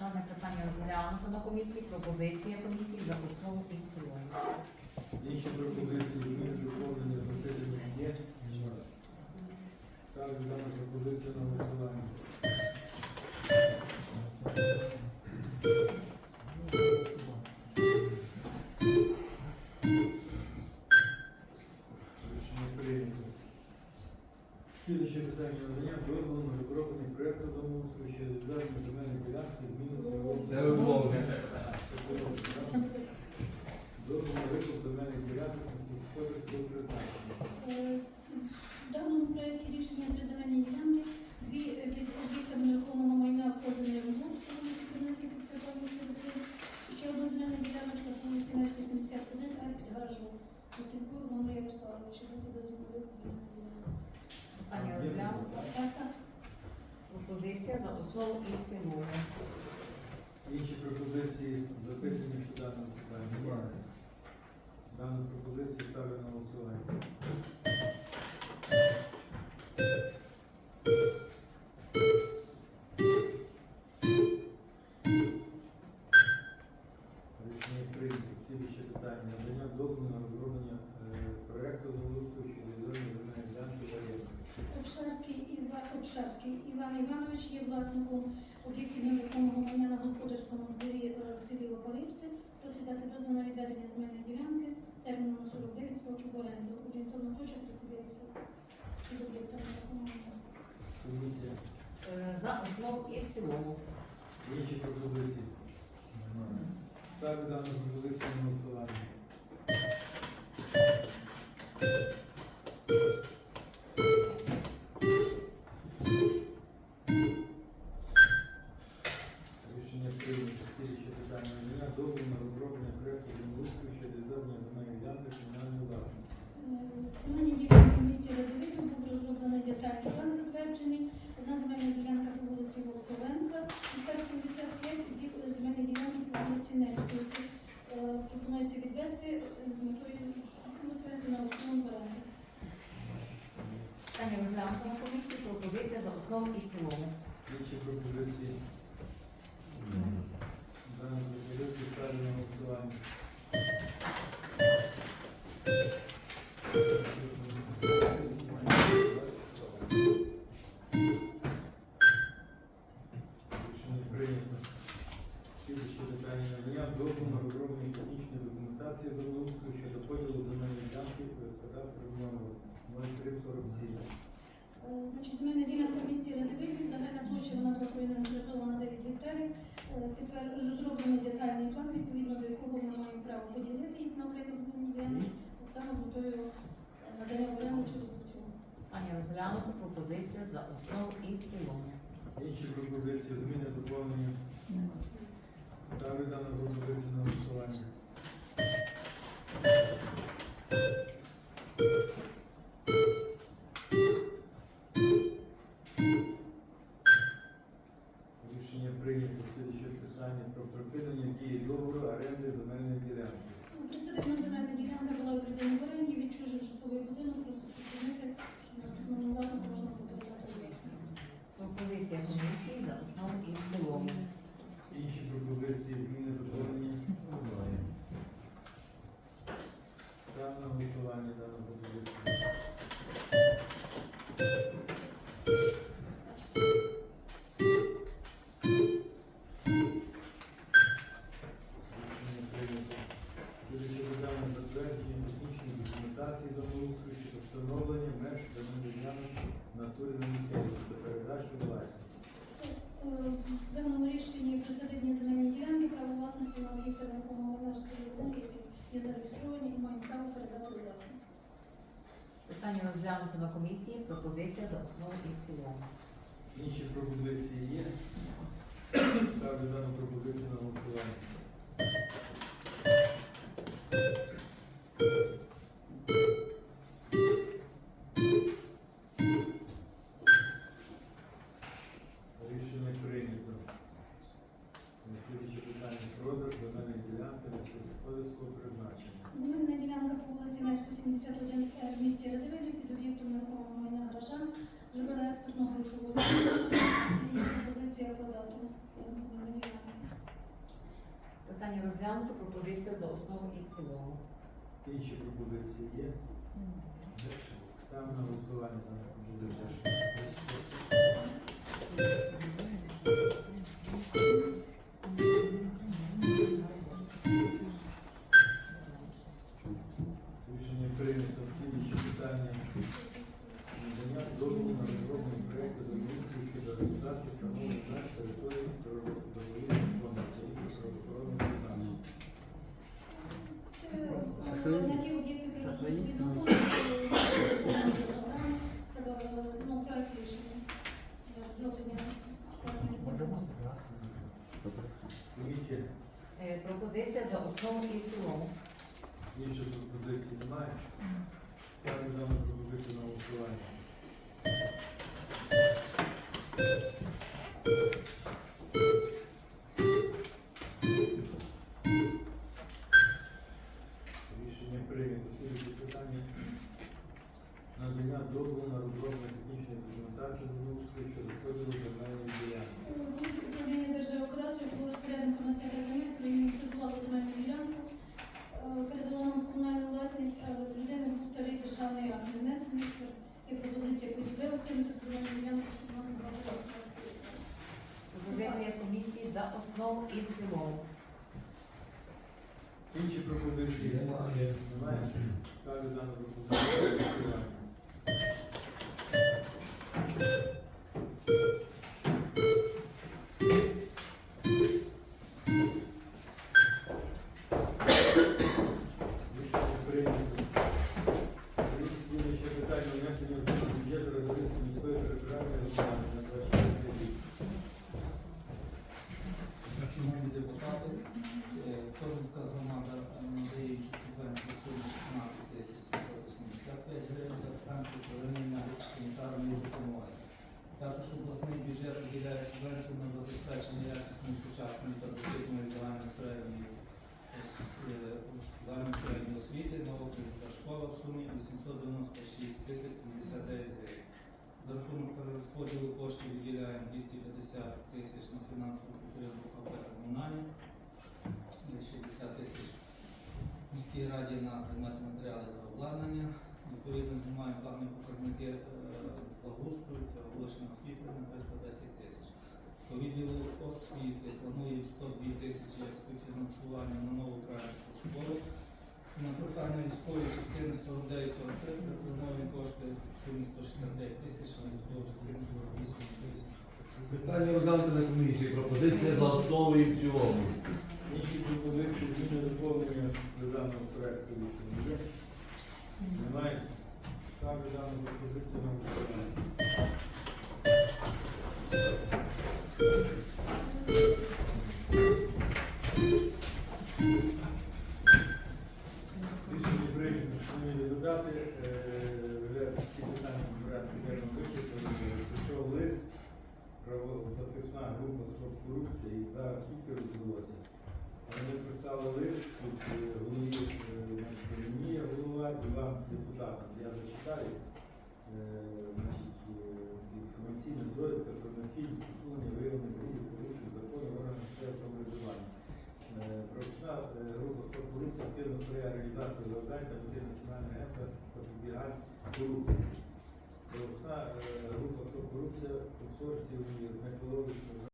Дане питання розглянуто на комісії. Пропозиція комісії за основу і в цілому. Інші пропозиції зміни доповнення запитання є? Немає. Ставлю дану пропозицію на голосування. Дану пропозицію ставлю на голосування. Рішення питання. Надання дозволу на розроблення е, проекту землеустрою щодо відведення земельної ділянки в. Обшарський Іван, Іванович є власником об'єктів нерухомого майна на господарському дворі е, в селі Опалипси. Просить дати дозвіл на відведення земельної ділянки терміном на 49 років оренду. Орієнтовна площа 39 соток. Під об'єктом нерухомого. Комісія. Е, За основу і в цілому. Інші пропозиції. Ставлю дану пропозицію на голосування. Невської. Тут, е, Пропонується відвести з метою виставити на аукціон варіанті. Питання розглянуто на комісії. Пропозиція за основу і в цілому. Інші пропозиції. Надання дозволу на розроблення технічної документації землеустрою щодо поділу земельної ділянки кадастрою номер 0347. Е, Значить, земельна ділянка в місті Радивилів, загальна площа вона була проінвентаризована 9 гектарів. Е, Тепер розроблений детальний план, відповідно до якого ми маємо право поділити їх на окремі земельні ділянки, так само з метою е, надання в оренду через аукціон. Питання розглянуто. Пропозиція за основу і в цілому. Інші пропозиції, зміни, доповнення. Ставлю дану пропозицію на голосування. Слідуюче питання продаж земельної ділянки сільськогосподарського призначення. Земельна ділянка по вулиці Невську, 71 е, в місті Радивилі під об'єктом нерухомого майна гаража. Зробила експертно грошову і пропозиція продати. земельну ділянку. Питання розглянуто. Пропозиція за основу і в цілому. Інші пропозиції є. Ставимо на голосування. Буде Документації землеустрою щодо поділу земельної ділянки. Управління Держгеокадастру, якого розпорядником на себе земель, проінвентаризували земельну ділянку, е, передало нам комунальну власність, але людина був старий державний акт внесений. Є пропозиція поділи окремити земельну ділянку, щоб у нас була. Пропозиція комісії за основу і в цілому. Інші пропозиції Немає. Немає. Ставлю дану пропозицію тисяч на фінансову підтримку «Комунальні», е, 60 тисяч міській раді на предмети матеріали та обладнання. Відповідно, знімаємо певні показники е, з благоустрою, це вуличне освітлення 310 тисяч. По відділу освіти плануємо 102 тисячі як співфінансування на нову українську школу. На прохання військової частини 49-43 пропонуємо кошти в сумі 165 тисяч, а військової частини 48 тисяч. Питання розглянути на комісії. Пропозиція за основу і в цілому. Інші пропозиції зміни доповнення до даного проекту рішення? Немає? Ставлю дану пропозицію на голосування. Група «Стоп корупції» зараз скільки роздалося. Вони писали лист, тут е, голові е, мені голова і вам депутатам. Я зачитаю. Е, інформаційна довідка про необхідність усунення виявлених грубих порушень закону органів місцевого самоврядування. Професійна група «Стоп корупції» активно сприяє реалізації завдань та мети національної агентства запобігання корупції. Професійна е, група «Стоп корупція» консорціумі з екологічною